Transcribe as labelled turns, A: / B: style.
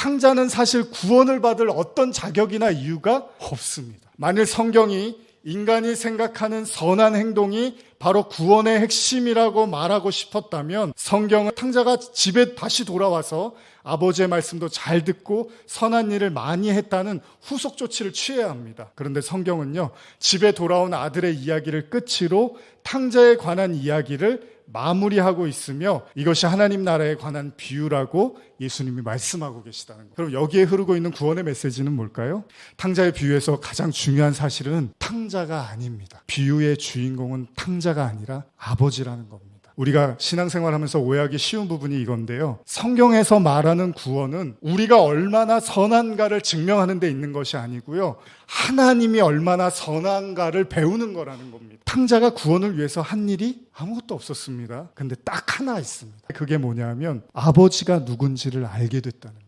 A: 탕자는 사실 구원을 받을 어떤 자격이나 이유가 없습니다. 만일 성경이 인간이 생각하는 선한 행동이 바로 구원의 핵심이라고 말하고 싶었다면 성경은 탕자가 집에 다시 돌아와서 아버지의 말씀도 잘 듣고 선한 일을 많이 했다는 후속 조치를 취해야 합니다. 그런데 성경은요, 집에 돌아온 아들의 이야기를 끝으로 탕자에 관한 이야기를 마무리하고 있으며 이것이 하나님 나라에 관한 비유라고 예수님이 말씀하고 계시다는 거예요. 그럼 여기에 흐르고 있는 구원의 메시지는 뭘까요? 탕자의 비유에서 가장 중요한 사실은 탕자가 아닙니다. 비유의 주인공은 탕자가 아니라 아버지라는 겁니다. 우리가 신앙생활 하면서 오해하기 쉬운 부분이 이건데요. 성경에서 말하는 구원은 우리가 얼마나 선한가를 증명하는 데 있는 것이 아니고요. 하나님이 얼마나 선한가를 배우는 거라는 겁니다. 탕자가 구원을 위해서 한 일이 아무것도 없었습니다. 근데 딱 하나 있습니다. 그게 뭐냐면 아버지가 누군지를 알게 됐다는 거예요.